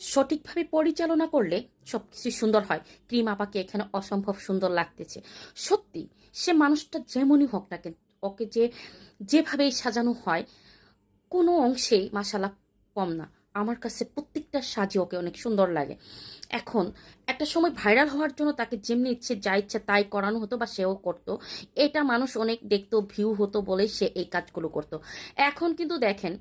সঠিকভাবে পরিচালনা করলে সবকিছু সুন্দর হয়। ক্রিম আপাকে এখানে অসম্ভব সুন্দর লাগতেছে। সত্যি, সে মানুষটা যেমনই হোক না ওকে যে, যেভাবেই সাজানো হয়, কোনো অংশেই মাসালা কম না। আমার কাছে প্রত্যেকটা সাজে ওকে অনেক সুন্দর লাগে। এখন, একটা সময় ভাইরাল হওয়ার জন্য তাকে যেমনি ইচ্ছে, যা ইচ্ছা তাই করানো হতো বা সেও করতো। এটা মানুষ অনেক দেখতো ভিউ হতো বলে সে এই কাজগুলো করতো। এখন কিন্তু দেখেন,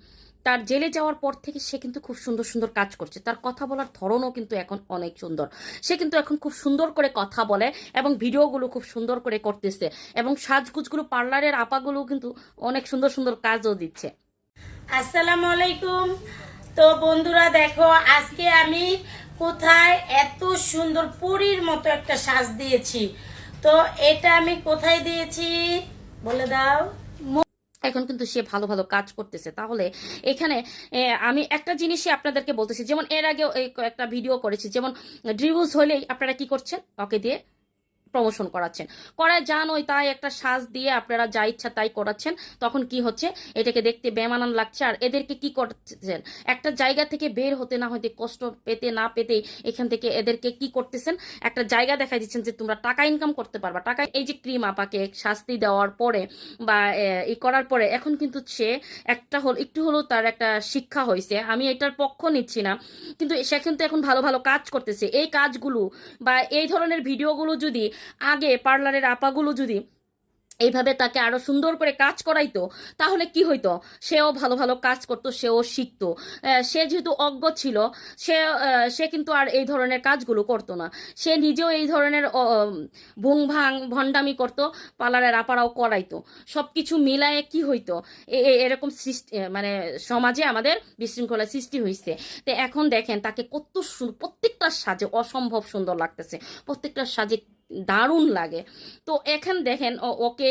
তার জেলে যাওয়ার পর থেকে সে কিন্তু খুব সুন্দর সুন্দর কাজ করছে। তার কথা বলার ধরনও কিন্তু এখন অনেক সুন্দর। সে কিন্তু এখন খুব সুন্দর করে কথা বলে এবং ভিডিওগুলো খুব সুন্দর করে করতেছে এবং সাজগুজগুলো, পার্লারের আপাগুলো কিন্তু অনেক সুন্দর সুন্দর কাজও দিচ্ছে। আসসালামু আলাইকুম। তো বন্ধুরা দেখো, আজকে আমি কোথায় এত সুন্দর পুরীর মতো একটা সাজ দিয়েছি। তো এটা আমি কোথায় দিয়েছি? বলে দাও। এখন কিন্তু সে ভালো ভালো কাজ করতেছে। তাহলে এখানে আমি একটা জিনিসই আপনাদেরকে বলতেছি। যেমন এর এই একটা ভিডিও করেছি। যেমন ডিভোর্স হলেই আপনারা কি করছেন? ওকে দিয়ে প্রমোশন করাচ্ছেন। করায় যান ওই তাই একটা সাজ দিয়ে আপনারা যা ইচ্ছা তাই করাচ্ছেন। তখন কি হচ্ছে? এটাকে দেখতে বেমানান লাগছে। আর এদেরকে কি করতেছেন? একটা জায়গা থেকে বের হতে না হতে, কষ্ট পেতে না পেতে এখান থেকে এদেরকে কি করতেছেন? একটা জায়গা দেখাই দিচ্ছেন যে তোমরা টাকা ইনকাম করতে পারবা। টাকা, এই যে ক্রিম আপাকে শাস্তি দেওয়ার পরে বা ই করার পরে এখন কিন্তু সে একটা হল, একটু হলেও তার একটা শিক্ষা হয়েছে আমি এটার পক্ষ নিচ্ছি না। কিন্তু সে কিন্তু এখন ভালো ভালো কাজ করতেছে। এই কাজগুলো বা এই ধরনের ভিডিওগুলো যদি আগে পার্লারের আপাগুলো যদি এইভাবে তাকে আরও সুন্দর করে কাজ করাইতো, তাহলে কি হইতো? সেও ভালো ভালো কাজ করতো, সেও শিখতো। সে যেহেতু অজ্ঞ ছিল, সে সে কিন্তু আর এই ধরনের কাজগুলো করতো না। সে নিজেও এই ধরনের ভুং ভাং ভণ্ডামি করতো, পার্লারের আপারাও করাইতো। সব কিছু মিলায়ে কি হইতো? এরকম সৃষ্টি মানে সমাজে আমাদের বিশৃঙ্খলা সৃষ্টি হয়েছে তো এখন দেখেন, তাকে কত সু- প্রত্যেকটা সাজে অসম্ভব সুন্দর লাগতেছে। প্রত্যেকটা সাজে দারুণ লাগে। তো এখান দেখেন ওকে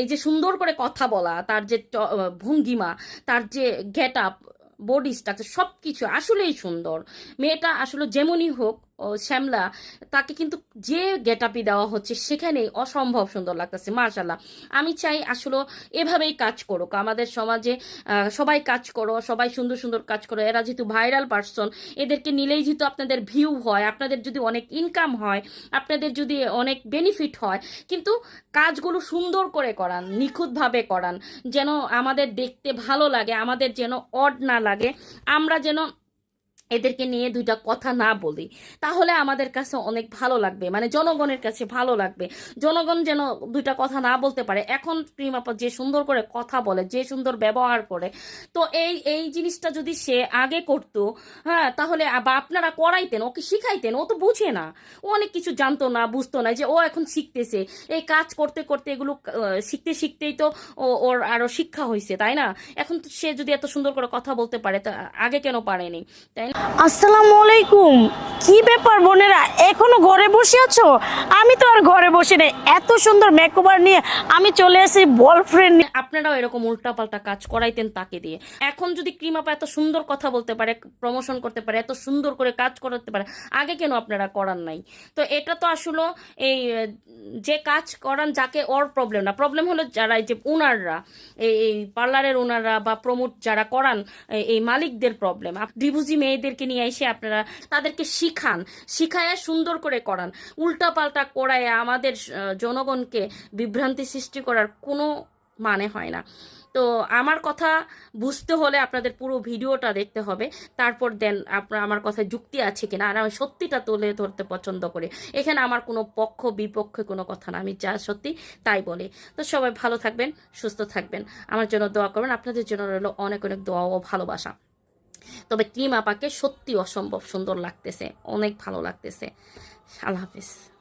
এই যে সুন্দর করে কথা বলা, তার যে ভঙ্গিমা, তার যে গেট আপ বডি স্ট্রাকচার সব কিছু আসলেই সুন্দর। মেয়েটা আসলে যেমনই হোক শ্যামলা, তাকে কিন্তু যে গেট আপই দেওয়া হচ্ছে সেখানেই অসম্ভব সুন্দর লাগতেছে মার্শাল্লাহ আমি চাই আসলে এভাবেই কাজ করুক। আমাদের সমাজে সবাই কাজ করো, সবাই সুন্দর সুন্দর কাজ করো। এরা যেহেতু ভাইরাল পার্সন, এদেরকে নিলেই যেহেতু আপনাদের ভিউ হয়, আপনাদের যদি অনেক ইনকাম হয়, আপনাদের যদি অনেক বেনিফিট হয়, কিন্তু কাজগুলো সুন্দর করে করান, নিখুঁতভাবে করান, যেন আমাদের দেখতে ভালো লাগে, আমাদের যেন অড না লাগে, আমরা যেন এদেরকে নিয়ে দুইটা কথা না বলি, তাহলে আমাদের কাছে অনেক ভালো লাগবে মানে জনগণের কাছে ভালো লাগবে। জনগণ যেন দুইটা কথা না বলতে পারে। এখন প্রিমাপা যে সুন্দর করে কথা বলে, যে সুন্দর ব্যবহার করে, তো এই এই জিনিসটা যদি সে আগে করতো হ্যাঁ তাহলে বা আপনারা করাইতেন, ওকে শিখাইতেন, ও তো বুঝে না। ও অনেক কিছু জানতো না, বুঝতো না যে ও এখন শিখতেছে। এই কাজ করতে করতে এগুলো শিখতে, শিখতেই তো ওর আরও শিক্ষা হয়েছে তাই না? এখন সে যদি এত সুন্দর করে কথা বলতে পারে, তা আগে কেন পারেনি, তাই না? আসসালামু আলাইকুম। কি ব্যাপার বোনেরা? এখনও ঘরে বসে আছো? আমি তো আর ঘরে বসে নেই। এত সুন্দর মেকওভার নিয়ে আমি চলে এসেছি বয়ফ্রেন্ড নিয়ে। আপনারাও এরকম উল্টাপাল্টা কাজ করাইতেন তাকে দিয়ে। এখন যদি ক্রিমাপা এত সুন্দর কথা বলতে পারে প্রমোশন করতে পারে, এত সুন্দর করে কাজ করাতে পারে, আগে কেন আপনারা করার নাই? তো এটা তো আসলে এই, যে কাজ করান যাকে ওর প্রবলেম না। প্রবলেম হলো যারা এই যে ওনাররা, এই পার্লারের ওনাররা বা প্রমোট যারা করান, এই- এই মালিকদের প্রবলেম ডিভুজি মেয়েদেরকে নিয়ে এসে আপনারা তাদেরকে শিখান, শিখায় সুন্দর করে করান। উল্টাপাল্টা করায় আমাদের জনগণকে বিভ্রান্তি সৃষ্টি করার কোনো মানে হয় না। তো আমার কথা বুঝতে হলে আপনাদের পুরো ভিডিওটা দেখতে হবে। তারপর দেন আপনার আমার কথায় যুক্তি আছে কিনা, আর আমি সত্যিটা তুলে ধরতে পছন্দ করি। এখানে আমার কোনো পক্ষ, বিপক্ষে কোনো কথা না, আমি যা সত্যি তাই বলি। তো সবাই ভালো থাকবেন, সুস্থ থাকবেন। আমার জন্য দোয়া করবেন, আপনাদের জন্য রইল অনেক অনেক দোয়া ও ভালোবাসা। তবে ক্রিম আপাকে সত্যি অসম্ভব সুন্দর লাগতেছে। অনেক ভালো লাগতেছে। আল্লাহ হাফিজ।